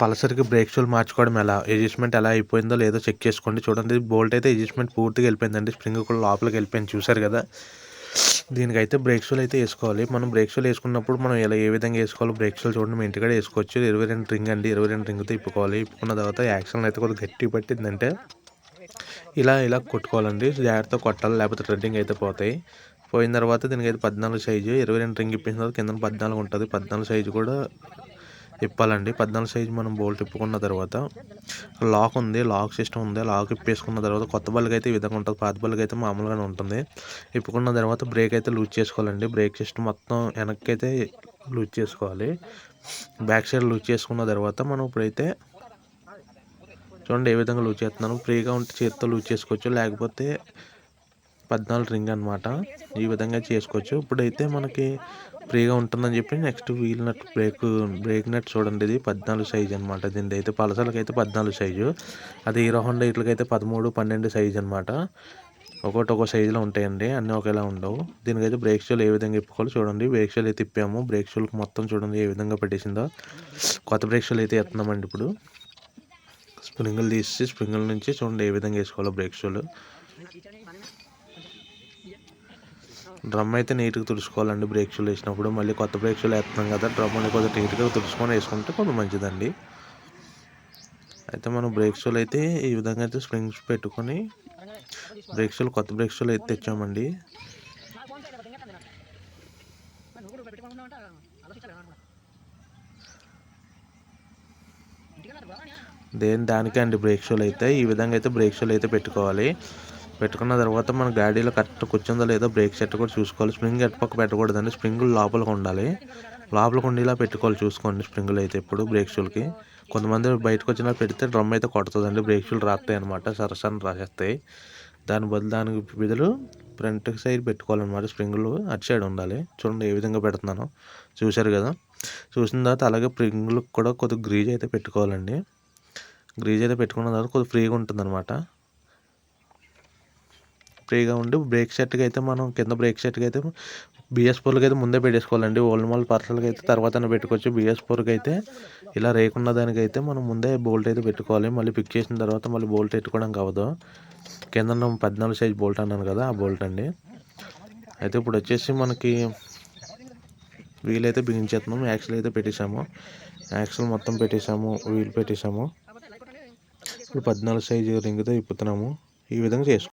పల్సర్కి break షూలు మార్చుకోవడం ఎలా? Adjustment ఎలా అయిపోయిందో లేదో చెక్ చేసుకోండి. చూడండి బోల్ట్ అయితే అడ్జస్ట్మెంట్ పూర్తిగా వెళ్ళిపోయిందండి. స్ప్రింగ్ కూడా లోపలికి వెళ్ళిపోయింది. చూసారు కదా? దీనికైతే బ్రేక్ షూలు అయితే వేసుకోవాలి. మనం బ్రేక్ షూలు వేసుకున్నప్పుడు మనం ఎలా ఏ విధంగా వేసుకోవాలో బ్రేక్ షూలు చూడండి. మీ ఇంటికాడ వేసుకోవచ్చు. ఇరవై రెండు రింగ్ అండి. ఇరవై రెండు రింగ్తో ఇప్పుకోవాలి. ఇప్పుకున్న తర్వాత యాక్షన్ అయితే కొద్దిగా గట్టి పట్టిందంటే ఇలా ఇలా కొట్టుకోవాలండి. జాగ్రత్తగా కొట్టాలి. లేకపోతే థ్రెడ్డింగ్ అయితే పోతాయి. పోయిన తర్వాత దీనికైతే పద్నాలుగు సైజు ఇరవై రెండు రింగ్ ఇప్పిన తర్వాత కింద పద్నాలుగు ఉంటుంది. పద్నాలుగు సైజు కూడా ఇప్పాలండి పద్నాలుగు సైజ్ మనం బోల్ట్ ఇప్పుకున్న తర్వాత లాక్ ఉంది లాక్ సిస్టమ్ ఉంది. లాక్ ఇప్పేసుకున్న తర్వాత కొత్త బల్కి అయితే ఈ విధంగా ఉంటుంది. పాత బల్కి అయితే మామూలుగానే ఉంటుంది. ఇప్పుకున్న తర్వాత బ్రేక్ అయితే లూజ్ చేసుకోవాలండి. బ్రేక్ సిస్టమ్ మొత్తం వెనక్కి అయితే లూజ్ చేసుకోవాలి. బ్యాక్ సైడ్ లూజ్ చేసుకున్న తర్వాత మనం ఇప్పుడైతే చూడండి ఏ విధంగా లూజ్ చేస్తున్నాను. ఫ్రీగా ఉంటే చేతితో లూజ్ చేసుకోవచ్చు. లేకపోతే పద్నాలుగు రింగ్ అనమాట ఈ విధంగా చేసుకోవచ్చు. ఇప్పుడైతే మనకి ఫ్రీగా ఉంటుందని చెప్పి next wheel nut brake brake nut చూడండి. ఇది పద్నాలుగు సైజ్ అనమాట దీని అయితే పలసలకి అయితే పద్నాలుగు సైజు. అది హీరో హోండా అయితే పదమూడు పన్నెండు సైజ్ అనమాట ఒక్కొక్కటి ఒక సైజులో ఉంటాయండి. అన్నీ ఒకేలా ఉండవు. దీనికైతే బ్రేక్ షూలు ఏ విధంగా ఇప్పుకోవాలి చూడండి. బ్రేక్ షూలు అయితే తిప్పాము. బ్రేక్ షూలకు మొత్తం చూడండి ఏ విధంగా పెట్టేసిందో. కొత్త బ్రేక్ షూలు అయితే ఎత్తున్నామండి ఇప్పుడు. స్ప్రింగులు తీసి స్ప్రింగుల నుంచి చూడండి ఏ విధంగా వేసుకోవాలో బ్రేక్ షూలు. డ్రమ్ అయితే నీట్గా తుడుచుకోవాలండి. బ్రేక్ షూలు వేసినప్పుడు మళ్ళీ కొత్త బ్రేక్ షూలు వేస్తున్నాం కదా డ్రమ్ అనేది కొంచెం నీట్గా తుడుచుకొని వేసుకుంటే కొంచెం మంచిదండి. అయితే మనం బ్రేక్ షూలు అయితే ఈ విధంగా అయితే స్ప్రింగ్స్ పెట్టుకొని బ్రేక్ షూలు కొత్త బ్రేక్ షూలు అయితే తెచ్చామండి. దేని దానికే అండి బ్రేక్ షూలు అయితే? ఈ విధంగా అయితే బ్రేక్ షూలు అయితే పెట్టుకోవాలి. పెట్టుకున్న తర్వాత మన గాడీలో కరెక్ట్ కూర్చుందో లేదో బ్రేక్ సెట్ కూడా చూసుకోవాలి. స్ప్రింగ్ ఎటుపక్క పెట్టకూడదండి. స్ప్రింగులు లోపలికి ఉండాలి. లోపలికి ఉండేలా పెట్టుకోవాలి చూసుకోండి స్ప్రింగులు అయితే ఇప్పుడు బ్రేక్ షూలకి. కొంతమంది బయటకు వచ్చినా పెడితే డ్రమ్ అయితే కొడుతుందండి. బ్రేక్ షూలు రాస్తాయి అనమాట సరసని రాసేస్తాయి. దాని బదులు దానికి బదులు ఫ్రంట్ సైడ్ పెట్టుకోవాలన్నమాట స్ప్రింగులు. అటు సైడ్ ఉండాలి. చూడండి ఏ విధంగా పెడుతున్నాను. చూశారు కదా? చూసిన తర్వాత అలాగే స్ప్రింగులకు కూడా కొద్దిగా గ్రీజ్ అయితే పెట్టుకోవాలండి. గ్రీజ్ అయితే పెట్టుకున్న తర్వాత కొద్దిగా ఫ్రీగా ఉంటుంది అనమాట ఫ్రీగా ఉండి బ్రేక్ సెట్కి అయితే మనం కింద బ్రేక్ సెట్కి అయితే బిఎస్ ఫోర్కి అయితే ముందే పెట్టేసుకోవాలండి. ఓల్డ్ మాల్ పార్సల్కి అయితే తర్వాత పెట్టుకోవచ్చు. బిఎస్ ఫోర్కి అయితే ఇలా రేకున్న దానికైతే మనం ముందే బోల్ట్ అయితే పెట్టుకోవాలి. మళ్ళీ పిక్ చేసిన తర్వాత మళ్ళీ బోల్ట్ పెట్టుకోవడం అవ్వదు కింద పద్నాలుగు సైజ్ బోల్ట్ అన్నాను కదా ఆ బోల్ట్ అండి. అయితే ఇప్పుడు వచ్చేసి మనకి వీల్ అయితే బిగించేస్తున్నాము యాక్సిల్ అయితే పెట్టేసాము యాక్సిల్ మొత్తం పెట్టేసాము వీల్ పెట్టేసాము ఇప్పుడు పద్నాలుగు సైజు రింగ్తో ఇప్పుతున్నాము ఈ విధంగా చేసుకో